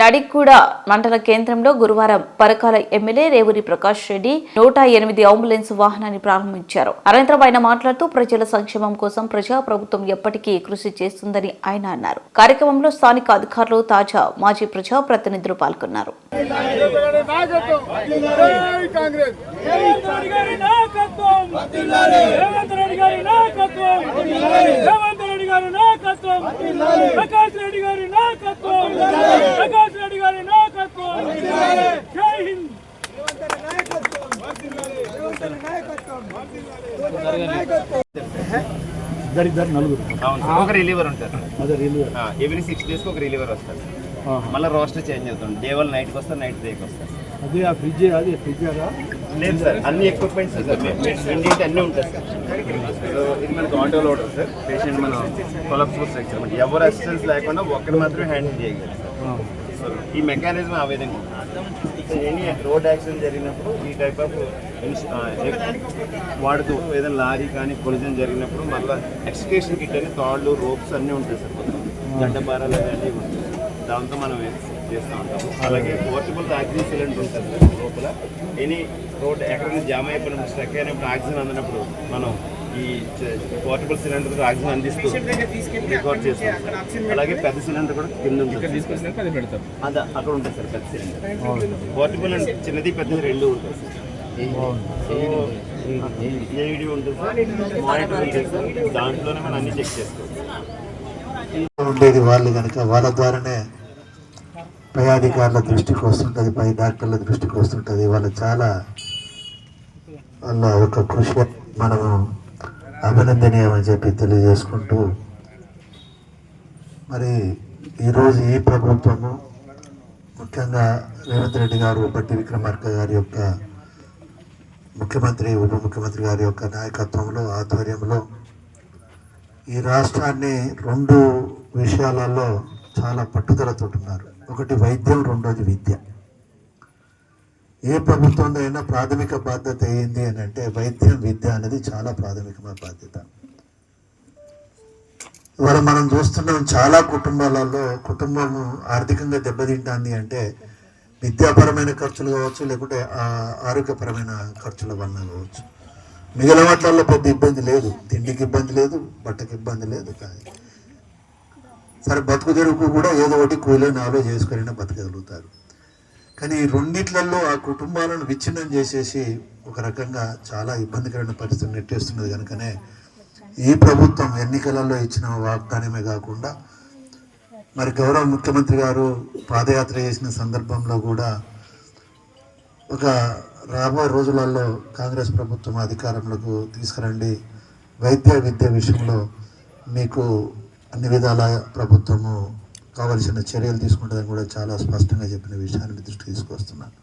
నడిగూడ మండల కేంద్రంలో గురువారం పరకాల ఎమ్మెల్యే రేవూరి ప్రకాష్ రెడ్డి నూట ఎనిమిది అంబులెన్స్ వాహనాన్ని ప్రారంభించారు. అనంతరం ఆయన మాట్లాడుతూ ప్రజల సంక్షేమం కోసం ప్రజా ప్రభుత్వం ఎప్పటికీ కృషి చేస్తుందని ఆయన అన్నారు. కార్యక్రమంలో స్థానిక అధికారులు తాజా మాజీ ప్రజా ప్రతినిధులు పాల్గొన్నారు. రేవంత్ రెడ్డి గారి నాయకత్వం! రేవంత్ రెడ్డి గారి నాయకత్వం రేవంత్ రెడ్డి గారి నాయకత్వం ప్రకాష్ రెడ్డి గారి నాయకత్వం ప్రకాష్ రెడ్డి గారి నాయకత్వం జై హింద్ ఇద్దరిద్దరు నలుగురు సార్. ఒక రిలీవర్ ఉంటారు ఎవ్రీ సిక్స్ డేస్కి ఒక రిలీవర్ వస్తారు మళ్ళీ రోస్టర్ చేంజ్ అవుతుంది. డే వన్ నైట్కి వస్తారు నైట్ డేకి వస్తారు అదే ఆ ఫ్రిడ్జ్ అది ఫ్రిడ్జ్ లేదు సార్ అన్ని ఎక్విప్మెంట్స్ సార్. ఇంటింటి అన్నీ ఉంటాయి సార్. ఇది మనకి ఆటో లోడర్ సార్. పేషెంట్ మనం కొలప్స్ స్ట్రక్చర్ ఎవరు అసిస్టెన్స్ లేకుండా ఒక్కరు మాత్రమే హ్యాండిల్ చేయగలరు సో ఈ మెకానిజం ఆ విధంగా ఎనీ రోడ్ యాక్సిడెంట్ జరిగినప్పుడు ఈ టైప్ ఆఫ్ వాడుతూ ఏదైనా లారీ కానీ కొలిజన్ జరిగినప్పుడు మళ్ళీ ఎక్స్కేషన్ కిట్ అని తాళ్ళు రోప్స్ అన్నీ ఉంటాయి సార్ మొత్తం. గడ్డ భారాలు అవన్నీ ఉంటాయి. దాంతో మనం చేస్తూ ఉంటాము. అలాగే పోర్టబుల్ ఆక్సిజన్ సిలిండర్ ఉంటుంది సార్ లోపల. ఎనీ రోడ్ ఎక్కడైనా జామ్ అయిపోయినప్పుడు స్ట్రక్ అయినప్పుడు ఆక్సిజన్ అందినప్పుడు మనం ఈ పోర్టబుల్ సిలిండర్ ఆక్సిజన్ అందిస్తూ రికార్డ్ చేస్తాం. అలాగే పెద్ద సిలిండర్ కూడా కింద ఉంటుంది అదే అక్కడ ఉంటుంది సార్ పెద్ద సిలిండర్. పోర్టబుల్ అంటే చిన్నది పెద్దది రెండు ఉంటాయి సార్. ఏఈడి ఉంటుంది సార్. మానిటర్ ఉంటుంది సార్. దాంట్లోనే మనం అన్ని చెక్ చేసుకోవచ్చు ఉండేది వాళ్ళు కనుక వాళ్ళ ద్వారానే పై అధికారుల దృష్టికి వస్తుంటుంది పై డాక్టర్ల దృష్టికి వస్తుంటుంది. వాళ్ళు చాలా వాళ్ళ యొక్క కృషి మనము అభినందనీయమని చెప్పి తెలియజేసుకుంటూ మరి ఈరోజు ఈ ప్రభుత్వము ముఖ్యంగా రేవంత్ రెడ్డి గారు బట్టి విక్రమార్క గారి యొక్క ముఖ్యమంత్రి ఉప ముఖ్యమంత్రి గారి యొక్క నాయకత్వంలో ఆధ్వర్యంలో ఈ రాష్ట్రాన్ని రెండు విషయాలలో చాలా పట్టుదలతో ఉన్నారు. ఒకటి వైద్యం రెండోది విద్య. ఏ ప్రభుత్వంలో అయినా ప్రాథమిక బాధ్యత ఏంది అని అంటే వైద్యం విద్య అనేది చాలా ప్రాథమికమైన బాధ్యత. ఇవాళ మనం చూస్తున్నాం చాలా కుటుంబాలలో కుటుంబం ఆర్థికంగా దెబ్బతింటుంది అంటే విద్యాపరమైన ఖర్చులు కావచ్చు లేకుంటే ఆరోగ్యపరమైన ఖర్చుల వలన కావచ్చు. మిగిలిన వాటిల్లో పెద్ద ఇబ్బంది లేదు. తిండికి ఇబ్బంది లేదు బట్టకి ఇబ్బంది లేదు కానీ సరే బతుకు తెరువుకు కూడా ఏదో ఒకటి కూలీ నాలో చేసుకుని బతకగలుగుతారు కానీ ఈ రెండిట్లలో ఆ కుటుంబాలను విచ్ఛిన్నం చేసేసి ఒక రకంగా చాలా ఇబ్బందికరమైన పరిస్థితి నెట్టేస్తున్నది కనుకనే ఈ ప్రభుత్వం ఎన్నికలలో ఇచ్చిన వాగ్దానమే కాకుండా మరి గౌరవ ముఖ్యమంత్రి గారు పాదయాత్ర చేసిన సందర్భంలో కూడా ఒక రాబోయే రోజులలో కాంగ్రెస్ ప్రభుత్వం అధికారంలోకి తీసుకురండి. వైద్య విద్య విషయంలో మీకు అన్ని విధాల ప్రభుత్వము కావలసిన చర్యలు తీసుకుంటుందని కూడా చాలా స్పష్టంగా చెప్పిన విషయాన్ని దృష్టికి తీసుకొస్తున్నాను